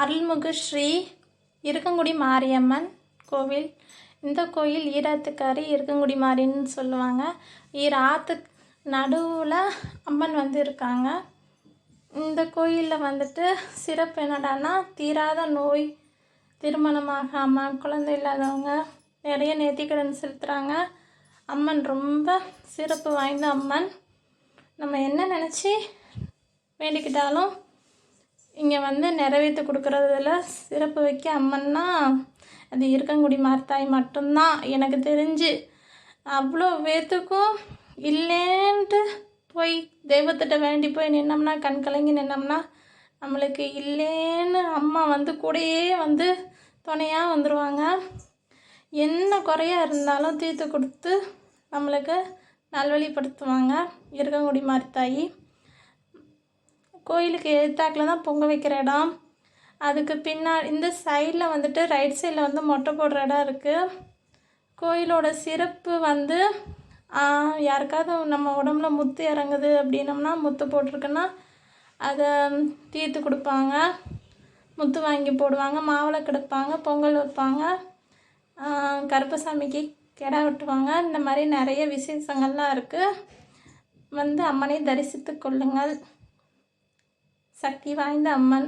அருள்மிகு ஸ்ரீ இருக்கங்குடி மாரியம்மன் கோவில். இந்த கோயில் ஈராத்துக்காரி இருக்கங்குடி மாரின்னு சொல்லுவாங்க. ஈர ஆத்து நடுவில் அம்மன் வந்து இருக்காங்க இந்த கோயிலில் வந்துட்டு சிறப்பு என்னடான்னா தீராத நோய் திருமணமாகாமல் குழந்தை இல்லாதவங்க நிறைய நேர்த்திக்கடன் செலுத்துகிறாங்க அம்மன் ரொம்ப சிறப்பு வாய்ந்த அம்மன். நம்ம என்ன நினச்சி வேண்டிக்கிட்டாலும் இங்கே வந்து நிறைவேற்றி கொடுக்குறதுல சிறப்பு வைக்க அம்மன்னா அது இருக்கங்குடி மார்த்தாய் மட்டும்தான். எனக்கு தெரிஞ்சு அவ்வளோ பேத்துக்கும் இல்லேன்ட்டு போய் தெய்வத்திட்ட வேண்டி போய் நின்னோம்னா கண் கலங்கி நின்னோம்னா நம்மளுக்கு இல்லேன்னு அம்மா வந்து கூடயே வந்து துணையாக வந்துடுவாங்க என்ன குறையா இருந்தாலும் தீர்த்து கொடுத்து நம்மளுக்கு நல்வழிப்படுத்துவாங்க. இருக்கங்குடி மார்த்தாயி. கோயிலுக்கு எதிர்த்தாக்கில் தான் பொங்க வைக்கிற இடம். அதுக்கு பின்னா இந்த சைடில் வந்துட்டு ரைட் சைடில் வந்து மொட்டை போடுற இடம் இருக்குது கோயிலோட சிறப்பு வந்து யாருக்காவது நம்ம உடம்புல முத்து இறங்குது அப்படின்னம்னா முத்து போட்டிருக்குன்னா அதை தீர்த்து கொடுப்பாங்க. முத்து வாங்கி போடுவாங்க மாவிளை கெடுப்பாங்க பொங்கல் வைப்பாங்க. கருப்பசாமிக்கு கிடா வெட்டுவாங்க. இந்த மாதிரி நிறைய விசேஷங்கள்லாம் இருக்குது வந்து அம்மனை தரிசித்து கொள்ளுங்கள். சக்தி வாய்ந்த அம்மன்